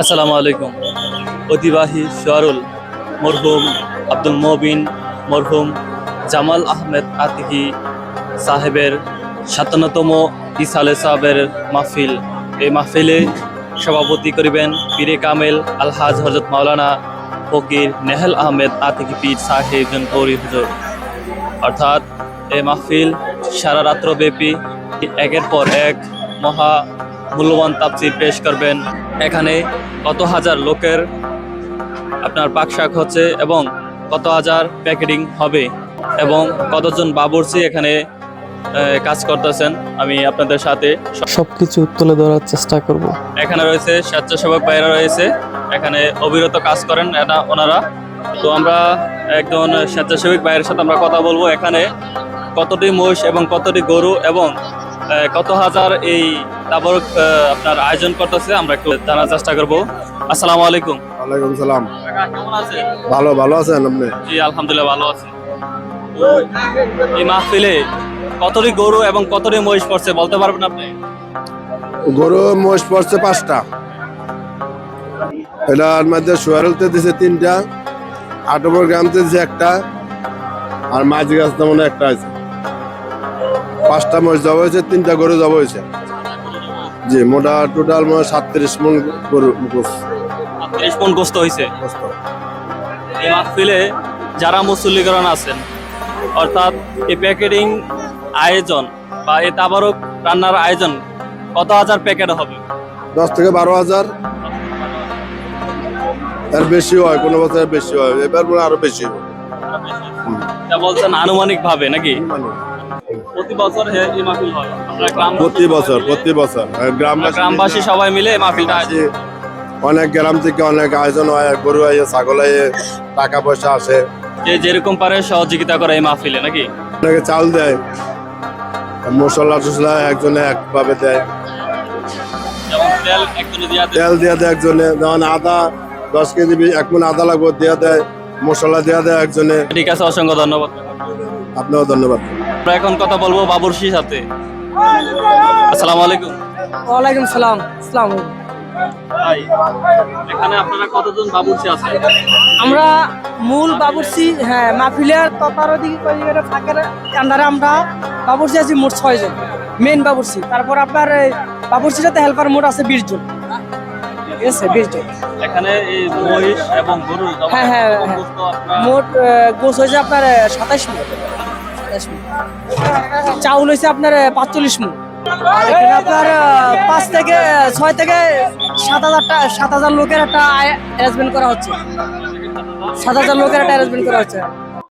আসসালামু আলাইকুম। অতিবাহী শহরুল মরহুম আব্দুল মবিন মরহুম জামাল আহমেদ আতিকি সাহেবের সাতান্নতম ইসালে সাহেবের মাহফিল। এই মাহফিলে সভাপতি করিবেন পীরে কামেল আলহাজ হজরত মাওলানা ফকির নেহেল আহমেদ আতিকি পীর সাহেব জনপৌরি হুজুর। অর্থাৎ এই মাহফিল সারা রাত্র ব্যাপী একের পর এক মহা মূল্যবান তাপসির পেশ করবেন। এখানে কত হাজার লোকের আপনার পাকশাক হচ্ছে এবং কত হাজার প্যাকেটিং হবে এবং কতজন বাবুর্চি এখানে কাজ করতেছেন আমি আপনাদের সাথে সবকিছু তুলে ধরার চেষ্টা করব। এখানে রয়েছে স্বেচ্ছাসেবক ভাইরা রয়েছে এখানে অবিরত কাজ করেন এটা ওনারা। তো আমরা একজন স্বেচ্ছাসেবক ভাইয়ের সাথে আমরা কথা বলব এখানে। কতটি মহিষ এবং কতটি গরু এবং কত হাজার এই তাবরক আপনার আয়োজন করতেছে আমরা একটু জানার চেষ্টা করব। আসসালামু আলাইকুম। ওয়ালাইকুম সালাম। কেমন আছেন? ভালো ভালো আছেন আপনি? জি আলহামদুলিল্লাহ ভালো আছি। এই মাহফিলে কতটি গরু এবং কতটি মহিষ পড়ছে বলতে পারবেন আপনি? গরু মহিষ পড়ছে পাঁচটা। এটার মধ্যে সোয়ারলতে দিছে তিনটা আটবর গ্রামতে দিছে একটা আর মাঝ গাছটা মনে হয় একটা আছে। পাঁচটা মোষ জবা হয়েছে তিনটা গরু জবা হয়েছে। জি মোটা টোটাল মনে হয় সাতত্রিশ মন গরু গোস তিরিশ মন গোস্ত হয়েছে এই মাহফিলে যারা মুসল্লিগণ আছেন অর্থাৎ এই প্যাকেটিং আয়োজন বা এই তাবারক রান্নার আয়োজন কত হাজার প্যাকেট হবে? দশ থেকে বারো হাজার। এর বেশি হয় কোনো বছর বেশি হয় এবার মনে আরও বেশি হবে। বলছেন আনুমানিক ভাবে নাকি প্রতি বছর এই মাহফিল হয়। আমরা গ্রাম প্রতি বছর প্রতি বছর। গ্রামবাসী গ্রামবাসী সবাই মিলে এই মাহফিলটা আয়োজন অনেক গ্রাম থেকে অনেক আয়োজন হয় গরু আইয়ে ছাগল আইয়ে টাকা পয়সা আসে। যে যেরকম পারে সহযোগিতা করে এই মাহফিলে নাকি? অনেকে চাল দেয় মশলা টসলা একজনে একভাবে দেয়। তেল দিয়া দেয়। একজনে যেমন আদা দশ কেজি এক মন আদা লাগবে দিয়ে দেয় মশলা দিয়ে দেয় একজনে। ঠিক আছে অসংখ্য ধন্যবাদ। আপনাকে ধন্যবাদ। আমরা এখন কথা বলব বাবুর্চির সাথে। আসসালামু আলাইকুম। ওয়ালাইকুম সালাম। সালাম। ভাই এখানে আপনারা কতজন বাবুর্চি আছেন? আমরা মূল বাবুর্চি হ্যাঁ মাহফিলের পরিবারের ফাঁকের আন্ডারে আমরা বাবুর্চি আছি মোট ছয়জন মেন বাবুর্চি তারপর আপনার সাথে হেল্পার মোট আছে বিশ জন। ঠিক আছে বিশ জন। এখানে এই মহিষ এবং গরু হ্যাঁ, হ্যাঁ, হ্যাঁ। মোট গোছ হয়েছে আপনার সাতাইশ মিনিট চাউল হয়েছে আপনার পাঁচচল্লিশ মু আর আপনার পাঁচ থেকে ছয় থেকে সাত হাজারটা সাত হাজার লোকের একটা অ্যারেঞ্জমেন্ট করা হচ্ছে। সাত হাজার লোকের একটা অ্যারেঞ্জমেন্ট করা হচ্ছে।